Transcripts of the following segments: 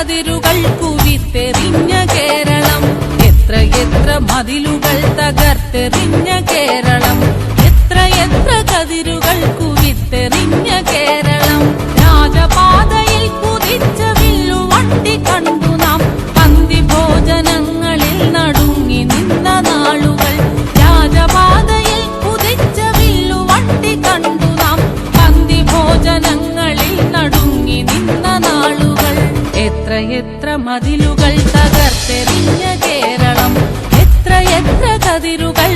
കതിരുകൾ കുവിത്തെറിഞ്ഞ കേരളം. എത്ര എത്ര മതിലുകൾ തകർത്തെറിഞ്ഞ കേരളം. എത്ര എത്ര കതിരുകൾ കുവിത്തെറിഞ്ഞ കേരളം. രാജപാതയിൽ കുതിച്ച വില്ലുവണ്ടി കണ്ടു നാം. പന്തി ഭോജനങ്ങളിൽ നടുങ്ങി നിന്ന നാളുകൾ. രാജപാതയിൽ കുതിച്ച വില്ലുവണ്ടി കണ്ടു നാം. പന്തി ഭോജനങ്ങളിൽ നടുങ്ങി നിന്ന നാളുകൾ. എത്രയെത്ര മതിലുകൾ തകർത്തെറിഞ്ഞ കേരളം എത്ര എത്ര കതിരുകൾ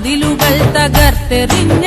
മതിലുകൾ തകർത്തെറിഞ്ഞ